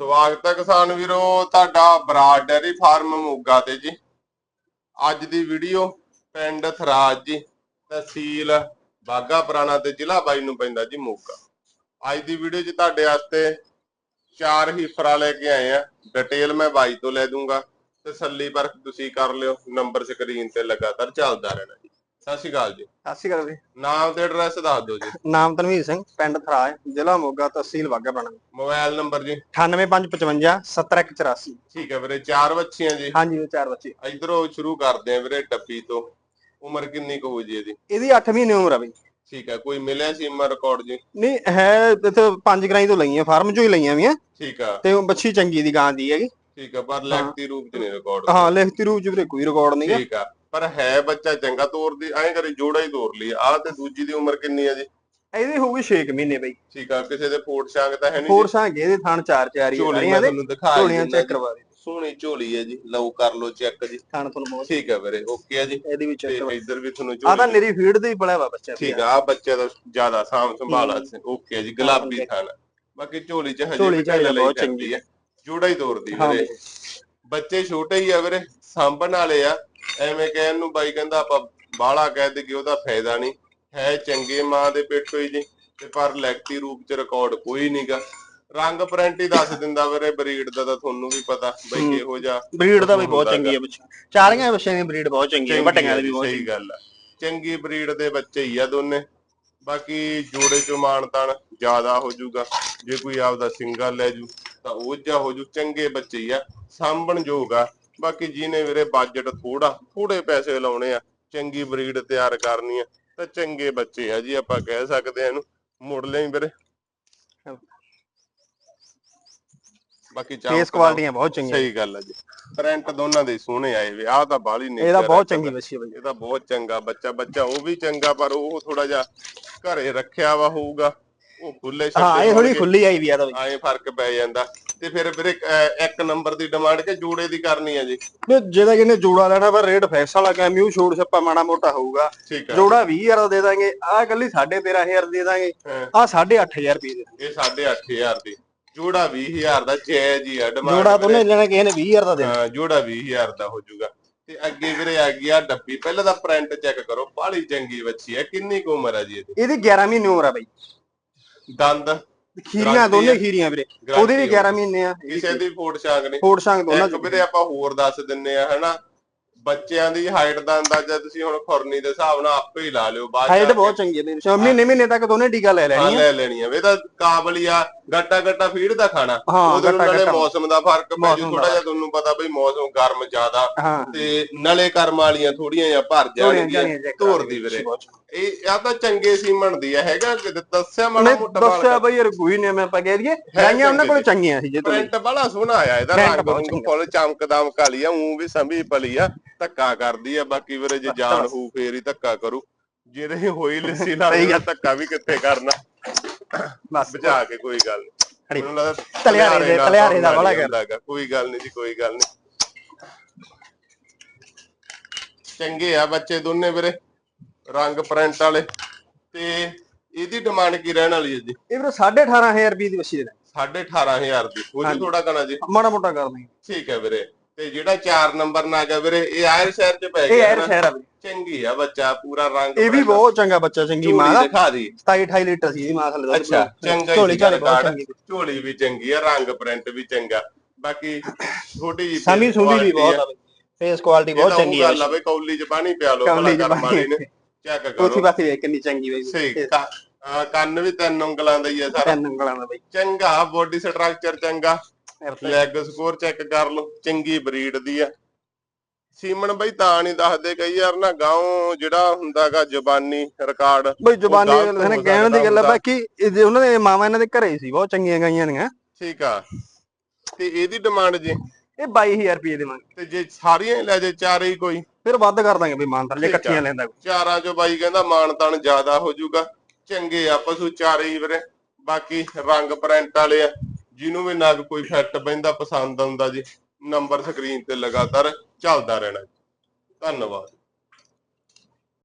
ਸਵਾਗਤ ਹੈ ਕਿਸਾਨ ਵੀਰੋ, ਤੁਹਾਡਾ ਬਰਾਡ ਡੈਰੀ ਫਾਰਮ ਮੋਗਾ ਤੇ ਜੀ। ਅੱਜ ਦੀ ਵੀਡੀਓ ਪਿੰਡ ਥਰਾਜ ਜੀ, ਤਹਿਸੀਲ ਬਾਗਾ ਪੁਰਾਣਾ ਤੇ ਜ਼ਿਲ੍ਹਾ ਬਾਈ ਨੂੰ ਪੈਂਦਾ ਜੀ ਮੋਗਾ। ਅੱਜ ਦੀ ਵੀਡੀਓ 'ਚ ਤੁਹਾਡੇ ਵਾਸਤੇ ਚਾਰ ਹੀਫਰਾਂ ਲੈ ਕੇ ਆਏ ਆ। ਡਿਟੇਲ ਮੈਂ ਬਾਈ ਤੋਂ ਲੈ ਦੂੰਗਾ ਤਸੱਲੀ ਪਰਖ ਤੁਸੀਂ ਕਰ ਲਿਓ, ਨੰਬਰ ਸਕਰੀਨ ਤੇ ਲਗਾਤਾਰ ਚੱਲਦਾ ਰਹਿਣਾ ਜੀ। ਸਤਿ ਸ਼੍ਰੀ ਅਕਾਲ ਜੀ। ਸਤਿ ਸ਼੍ਰੀ ਅਕਾਲ ਜੀ। ਨਾਮ ਤੇ ਐਡਰੈਸ ਦੱਸ ਦਿਓ ਜੀ। ਨਾਮ ਤਨਵੀਰ ਸਿੰਘ ਪਿੰਡ ਥਰਾਜ ਜ਼ਿਲ੍ਹਾ ਮੋਗਾ ਤਹਿਸੀਲ ਬਾਗਾ ਪੁਰਾਣਾ ਮੋਬਾਈਲ ਨੰਬਰ ਜੀ। 98555 70184 ਠੀਕ ਹੈ ਵੀਰੇ ਚਾਰ ਬੱਚੀਆਂ ਜੀ। ਹਾਂਜੀ ਇਹ ਚਾਰ ਬੱਚੇ ਇਧਰੋਂ ਸ਼ੁਰੂ ਕਰਦੇ ਆ ਵੀਰੇ ਟੱਪੀ ਤੋਂ। ਉਮਰ ਕਿੰਨੀ ਕੁ ਹੋ ਜੀ ਇਹਦੀ? ਇਹਦੀ 8 ਮਹੀਨੇ ਉਮਰ ਆ ਬਈ। ਠੀਕ ਹੈ ਕੋਈ ਮਿਲਿਆ ਸੀ ਉਮਰ ਰਿਕਾਰਡ ਜੀ? ਨਹੀਂ ਹੈ ਇੱਥੇ ਪੰਜ ਗਰਾਈ ਤੋਂ ਲਈਆਂ ਫਾਰਮ ਚੋਂ ਹੀ ਲਈਆਂ ਵੀਆਂ। ਠੀਕ ਆ। ਤੇ ਉਹ ਬੱਚੀ ਚੰਗੀ ਦੀ ਗਾਂ ਦੀ ਹੈਗੀ। ਠੀਕ ਆ ਪਰ ਲਿਖਤੀ ਰੂਪ ਚ ਨਹੀਂ ਰਿਕਾਰਡ ਹਾਂ ਲਿਖਤੀ ਰੂਪ ਚ ਵੀਰੇ ਕੋਈ ਰਿਕਾਰਡ ਨਹੀਂ ਠੀਕ ਆ। ਪਰ ਹੈ ਬੱਚਾ ਚੰਗਾ ਤੋਰਦੀ ਐਂ ਕਰੇ ਜੋੜਾ ਹੀ ਤੋਰ ਲਈ ਆਹ ਤੇ ਦੂਜੀ ਦੀ ਉਮਰ ਕਿੰਨੀ ਆ ਜੀ? ਇਹਦੀ ਹੋਊਗੀ 6 ਮਹੀਨੇ ਬਈ। ਠੀਕ ਆ ਕਿਸੇ ਦੇ ਫੋਟ ਛਾਂਗ ਤਾਂ ਹੈ ਨਹੀਂ ਹੋਰ ਸਾਂਗੇ ਇਹਦੇ ਥਣ ਚਾਰ ਚਾਰ ਹੀ ਝੋਲੀ ਦੇ ਤੁਹਾਨੂੰ ਦਿਖਾ ਝੋਲੀਆਂ ਚੈੱਕ ਕਰਵਾ ਦੇ। ਸੋਹਣੀ ਝੋਲੀ ਹੈ ਜੀ ਲਓ ਕਰ ਲਓ ਚੈੱਕ ਜੀ। ਥਣ ਤੁਹਾਨੂੰ ਬਹੁਤ। ਠੀਕ ਆ ਵੀਰੇ ਓਕੇ ਆ ਜੀ। ਇਹਦੀ ਵੀ ਚੈੱਕ ਇੱਧਰ ਵੀ ਤੁਹਾਨੂੰ ਆ ਤਾਂ ਝੋਲੀ ਮੇਰੀ ਫੀਡ ਦੇ ਹੀ ਪਲਿਆ ਵਾ ਬੱਚਾ ਠੀਕ ਆ ਬੱਚੇ ਦਾ ਜ਼ਿਆਦਾ ਸਾਂਭ ਸੰਭਾਲ ਆ ਓਕੇ ਆ ਜੀ ਗੁਲਾਬੀ ਹਾਂ, ਥਾਨ ਬਾਕੀ ਝੋਲੀ ਚ ਹਜੇ ਝੋਲੀ ਚ ਬਹੁਤ ਚੰਗੀ। ਹੈ ਜੋੜਾ ਹੀ ਤੋਰਦੀ ਹਾਂ ਵੀਰੇ। ਬੱਚੇ ਛੋਟੇ ਹੀ ਆ ਵੀਰੇ ਸਾਂਭਣ ਵਾਲੇ ਆ। ਐਵੇਂ ਕਹਿਣ ਨੂੰ ਬਾਈ ਕਹਿੰਦਾ ਆਪਾਂ ਬਾਹਲਾ ਕਹਿ ਦੇਗੇ ਉਹਦਾ ਫਾਇਦਾ ਨਹੀਂ। ਹੈ ਚੰਗੇ ਮਾਂ ਦੇ ਪੇਟੋਂ ਹੀ ਜੀ ਤੇ ਪਰ ਲੈਕਟੀ ਰੂਪ ਚ ਰਿਕਾਰਡ ਕੋਈ ਨਹੀਂਗਾ ਰੰਗ ਪ੍ਰਿੰਟ ਹੀ ਦੱਸ ਦਿੰਦਾ ਵੀਰੇ ਬਰੀਡ ਦਾ ਤਾਂ ਤੁਹਾਨੂੰ ਵੀ ਪਤਾ ਬਈ ਹੂੰ। ਕਿਹੋ ਜਿਹਾ ਬਰੀਡ ਦਾ ਵੀ ਬਹੁਤ ਚੰਗੀ ਹੈ ਬੱਚਾ। ਚਾਰੀਆਂ ਬੱਚਿਆਂ ਦੀ ਬਰੀਡ ਬਹੁਤ ਚੰਗੀ ਹੈ ਵੱਟੀਆਂ ਦੀ ਵੀ ਜੀ, ਬਹੁਤ ਸਹੀ ਗੱਲ ਆ। ਚੰਗੀ ਬਰੀਡ ਦੇ ਬੱਚੇ ਹੀ ਆ ਦੋਨੇ। ਬਾਕੀ ਜੋੜੇ ਚ ਮਾਨਤਾਨ ਜ਼ਿਆਦਾ ਹੋ ਜਾਊਗਾ। ਜੇ ਕੋਈ ਆਪਦਾ ਸਿੰਗਲ ਲੈ ਜੂ ਤਾਂ ਉਹ ਜਿਹਾ ਹੋ ਜੂ ਚੰਗੇ ਬੱਚੇ ਹੀ ਆ। ਸਾਂਭਣ ਆ। ਬਾਕੀ ਜਿਹਨੇ ਵੀਰੇ ਬਜਟ ਥੋੜਾ ਥੋੜੇ ਪੈਸੇ ਲਾਉਣੇ ਆ ਚੰਗੀ ਬਰੀਡ ਤਿਆਰ ਕਰਨੀ ਆ ਤਾਂ ਚੰਗੇ ਬੱਚੇ ਆ ਜੀ ਆਪਾਂ ਕਹਿ ਸਕਦੇ ਆ ਇਹਨੂੰ ਮੁੜ ਲਈ ਵੀਰੇ। ਬਾਕੀ ਚਾਹ ਫੇਸ ਕੁਆਲਿਟੀਆਂ ਬਹੁਤ ਚੰਗੀਆਂ। ਸਹੀ ਗੱਲ ਆ ਜੀ। ਪ੍ਰਿੰਟ ਦੋਨਾਂ ਦੇ ਸੋਹਣੇ ਆਏ ਵੇ ਆਹ ਤਾਂ ਬਾਹਲੀ ਨਹੀਂ ਇਹਦਾ ਬਹੁਤ ਚੰਗੀ ਬੱਚੀ ਬਈ। ਇਹ ਤਾਂ ਬਹੁਤ ਚੰਗਾ ਬੱਚਾ ਬੱਚਾ ਉਹ ਵੀ ਚੰਗਾ ਪਰ ਉਹ ਥੋੜਾ ਜਿਹਾ ਘਰੇ ਰੱਖਿਆ ਵਾ ਹੋਊਗਾ ਉਹ ਖੁੱਲੇ ਹਾਂ ਇਹ ਥੋੜੀ ਖੁੱਲੀ ਆਈ ਵੀ ਆ ਤਾਂ ਬਈ। ਆਏ ਫ਼ਰਕ ਪੈ ਜਾਂਦਾ। ਤੇ ਫਿਰ ਵੀਰੇ ਅਹ, ਇੱਕ ਨੰਬਰ ਦੀ ਡਿਮਾਂਡ ਕਿ ਜੋੜੇ ਦੀ ਕਰਨੀ ਆ ਜੀ। ਵੀ ਜਿਹਦਾ ਕਿਨੇ ਜੋੜਾ ਲੈਣਾ ਪਰ ਰੇਟ ਫਿਕਸ ਵਾਲਾ ਕੈਮ ਯੂ ਛੋੜ ਛੱਪਾ ਮਾੜਾ ਮੋਟਾ ਹੋਊਗਾ। ਠੀਕ ਆ। ਜੋੜਾ 20000 ਦਾ ਦੇ ਦਾਂਗੇ ਆਹ ਕੱਲੀ 13500 ਦੇ ਦਾਂਗੇ ਹਾਂ, ਆਹ 8500 ਰੁਪਏ ਦੇ ਇਹ 8500 ਦੀ। ਜੋੜਾ 20000 ਦਾ ਜਾਇਜ਼ ਹੀ ਆ ਡਿਮਾਂਡ ਜੋੜਾ ਦੋਨੇ ਲੈਣਾ ਕਿਸੇ ਨੇ 20000 ਦਾ ਦੇਣਾ। ਹਾਂ ਜੋੜਾ 20000 ਦਾ ਹੋ ਜਾਊਗਾ। ਤੇ ਅੱਗੇ ਵੀਰੇ ਆ ਗਿਆ ਡੱਬੀ। ਪਹਿਲਾਂ ਤਾਂ ਪ੍ਰਿੰਟ ਚੈੱਕ ਕਰੋ ਬਾਹਲੀ ਚੰਗੀ ਬੱਚੀ ਹੈ ਕਿੰਨੀ ਕੁ ਉਮਰ ਆ ਜੀ ਇਹਦੀ? ਇਹਦੀ 11 ਮਹੀਨੇ ਉਮਰ ਆ ਬਈ। ਦੰਦ? ਖੀਰੀਆਂ ਦੋਨੇ। ਖੀਰੀਆਂ ਵੀਰੇ। ਉਹਦੀ ਵੀ 11 ਮਹੀਨੇ ਆ। ਕਿਸੇ ਦੀ ਫੋਟ ਛਾਂਗ ਨਹੀਂ। ਫੋੜ ਸੰਗ ਦੋਨਾਂ ਚ ਵੀਰੇ ਆਪਾਂ ਹੋਰ ਦੱਸ ਦਿੰਨੇ ਆ ਹਨਾ? ਬੱਚਿਆਂ ਦੀ ਹਾਈਟ ਦਾ ਅੰਦਾਜ਼ਾ ਤੁਸੀਂ ਹੁਣ ਖੁਰਨੀ ਦੇ ਹਿਸਾਬ ਨਾਲ ਆਪੇ ਹੀ ਲਾ ਲਿਓ ਬਾਅਦ ਹਾਈਟ ਬਹੁਤ ਚੰਗੀ ਹੈ ਮਹੀਨੇ ਮਹੀਨੇ ਤੱਕ ਦੋਨੇ ਟੀਕਾ ਲੈ ਲੈਣੀ ਆ ਲੈ ਲੈਣੀ ਆ ਵੇ ਤਾਂ ਕਾਬਲੀ ਆ ਗੱਟਾ ਗੱਟਾ ਫੀਡ ਦਾ ਖਾਣਾ। ਉਹਦੇ ਨਾਲੇ ਮੌਸਮ ਦਾ ਫ਼ਰਕ ਪੈ ਜੂ ਥੋੜਾ ਜਿਹਾ ਤੁਹਾਨੂੰ ਪਤਾ ਬਈ ਮੌਸਮ ਗਰਮ ਜ਼ਿਆਦਾ ਤੇ ਨਲੇ ਕਰਮ ਵਾਲੀਆਂ ਥੋੜੀਆਂ ਜਿਹਾ ਭਰ ਜਾਣਗੀਆਂ। ਚੈੱਕ ਧੋਰਦੀ ਵੀਰੇ। ਇਹ ਆ ਤਾਂ ਚੰਗੇ ਸੀਮਣ ਦੀ ਆ ਹੈਗਾ ਕਿ ਦੱਸਿਆ ਮਾੜਾ ਮੋਟਾ ਦੱਸਿਆ ਬਈ ਯਾਰ ਕੋਈ ਨਹੀਂ ਮੈਂ ਪਾ ਕਹਿ ਦਈਏ ਗਾਈਆਂ ਉਹਨਾਂ ਕੋਲ ਚੰਗੀਆਂ ਸੀ ਜੇ ਤੂੰ ਪ੍ਰਿੰਟ ਬੜਾ ਸੋਹਣਾ ਆਇਆ ਇਹਦਾ ਰੰਗ ਫੁੱਲ ਚਮਕਦਮ ਕਾਲੀ ਆ ਉਹ ਵੀ ਸੰਭੀ ਪਲੀ ਆ ਧੱਕਾ ਕਰਦੀ ਆ ਬਾਕੀ ਵੀਰੇ ਜੇ ਜਾਨ ਹੋਊ ਫੇਰ ਹੀ ਧੱਕਾ ਕਰੂ। ਜਿਹੜੇ ਹੋਈ ਲਿੱਸੀ ਨਾਲ। ਧੱਕਾ ਵੀ ਕਿੱਥੇ ਕਰਨਾ। ਬਸ ਬੁਝਾ ਕੇ ਕੋਈ ਗੱਲ ਨੀ ਖੜੀ। ਮੈਨੂੰ ਲੱਗਦਾ ਤਲਿਆਰੇ ਦੇ- ਨਾਲ ਤਲਿਆਰੇ ਦਾ ਵਾਲਾ ਕਰ। ਹੁੰਦਾ ਗਾ। ਕੋਈ ਗੱਲ ਨਹੀਂ ਜੀ ਕੋਈ ਗੱਲ ਨਹੀਂ ਚੰਗੇ ਆ ਬੱਚੇ ਦੋਨੇ ਵੀਰੇ ਰੰਗ ਪ੍ਰਿੰਟ ਵਾਲੇ ਤੇ ਇਹਦੀ ਡਿਮਾਂਡ ਕੀ ਰਹਿਣ ਵਾਲੀ ਹੈ ਜੀ ਇਹ ਵੀਰੇ 18500 ਰੁਪਏ ਦੀ ਬੱਚੀ ਦੇ ਦੇਣਾ। 18500 ਦੀ ਉਹ ਜੀ ਹਾਂਜੀ। ਥੋੜਾ ਕਣਾ ਜੀ ਮਾੜਾ ਮੋਟਾ ਕਰ ਠੀਕ ਹੈ ਵੀਰੇ ਤੇ ਜਿਹੜਾ 4 ਨੰਬਰ ਨਾ ਗਿਆ ਵੀਰੇ ਇਹ ਆਇਰ ਸ਼ਹਿਰ ਚ ਪੈ ਇਹ ਗਿਆ ਯਾਰ ਨਾ ਸ਼ਹਿਰ ਆ ਵੀਰੇ। ਚੰਗੀ ਆ ਬੱਚਾ ਪੂਰਾ ਰੰਗ ਇਹ ਵੀ। ਬਹੁਤ ਚੰਗਾ ਬੱਚਾ ਚੰਗੀ ਮਾਂ ਦਾ। ਦਿਖਾ ਦੀ। 27 28 ਲੀਟਰ ਸੀ ਇਹਦੀ ਮਾਂ ਥੱਲੇ ਅੱਛਾ। ਚੰਗਾ ਝੋਲੀ ਬਹੁਤ। ਚੰਗੀ ਝੋਲੀ ਵੀ ਚੰਗੀ ਆ ਰੰਗ ਪ੍ਰਿੰਟ ਵੀ ਚੰਗਾ। ਬਾਕੀ ਛੋਟੀ ਜੀ ਸਾਮੀ ਸੁੰਡੀ ਵੀ ਬਹੁਤ ਆ। ਫੇਸ ਕੁਆਲਿਟੀ ਬਹੁਤ ਚੰਗੀ ਆ ਬਈ ਕੌਲੀ ਚ ਪਾਣੀ ਪਿਆ ਲੋ ਕੌਲੀ ਚ ਵਾਲੀ ਨੇ। ਪਾਣੀ। ਚੈੱਕ ਉਥੀ ਕਰੋ ਪਾਸੇ ਵੇਖ ਕਿੰਨੀ ਚੰਗੀ ਬਈ ਸਹੀ ਕੰਨ ਵੀ ਤਿੰਨ ਉਂਗਲਾਂ ਦਾ ਹੀ ਆ ਸਾਰਾ। ਤਿੰਨ ਉਂਗਲਾਂ ਦਾ ਬਈ। ਚੰਗਾ ਬੋਡੀ ਸਟਰਕਚਰ ਚੰਗਾ। ਲੈਗ ਸਕੋਰ ਚੈੱਕ ਕਰ ਲਓ ਚੰਗੀ ਬਰੀਡ ਦੀ ਆ। ਸੀਮਨ ਬਈ ਤਾਂ ਨਹੀਂ ਦੱਸਦੇ ਕਈ ਯਾਰ ਨਾ ਗਾਉਂ ਜਿਹੜਾ ਹੁੰਦਾਗਾ ਜ਼ਬਾਨੀ ਰਿਕਾਰਡ ਬਈ ਜ਼ੁਬਾਨੀ ਨਾ ਹੋ ਕਹਿਣ ਦੀ ਗੱਲ ਆ ਬਾਕੀ ਇਹ ਜੇ ਉਹਨਾਂ ਦੇ ਮਾਵਾ ਇਹਨਾਂ ਦੇ ਘਰੇ ਹੀ ਸੀ ਬਹੁਤ ਚੰਗੀਆਂ ਗਾਈਆਂ ਨੇ ਠੀਕ ਆ। ਤੇ ਇਹਦੀ ਡਿਮਾਂਡ ਜੀ? ਇਹ 22000 ਰੁਪਏ ਦੇਵਾਂਗੇ ਤੇ ਜੇ ਸਾਰੀਆਂ ਹੀ ਲੈ ਜੇ ਚਾਰੇ ਹੀ ਕੋਈ? ਫਿਰ ਵੱਧ ਕਰ ਦਾਂਗੇ ਬਈ ਮਾਨਤਰ ਜੇ। ਇਕੱਠੀਆਂ ਲੈਂਦਾ ਕੋਈ। ਚਾਰਾਂ ਚੋਂ ਬਾਈ ਕਹਿੰਦਾ ਮਾਨ ਤਾਨ ਜ਼ਿਆਦਾ ਹੋ ਜਾਊਗਾ। ਚੰਗੇ ਆ ਪਸ਼ੂ ਚਾਰੇ ਹੀ ਵੀਰੇ। ਬਾਕੀ ਰੰਗ ਪ੍ਰਿੰਟ ਵਾਲੇ ਆ ਜਿਹਨੂੰ ਵੀ ਨਗ ਕੋਈ ਫਿੱਟ ਪੈਂਦਾ ਪਸੰਦ ਆਉਂਦਾ ਜੀ ਨੰਬਰ ਸਕਰੀਨ ਤੇ ਲਗਾਤਾਰ ਚੱਲਦਾ ਰਹਿਣਾ ਧੰਨਵਾਦ।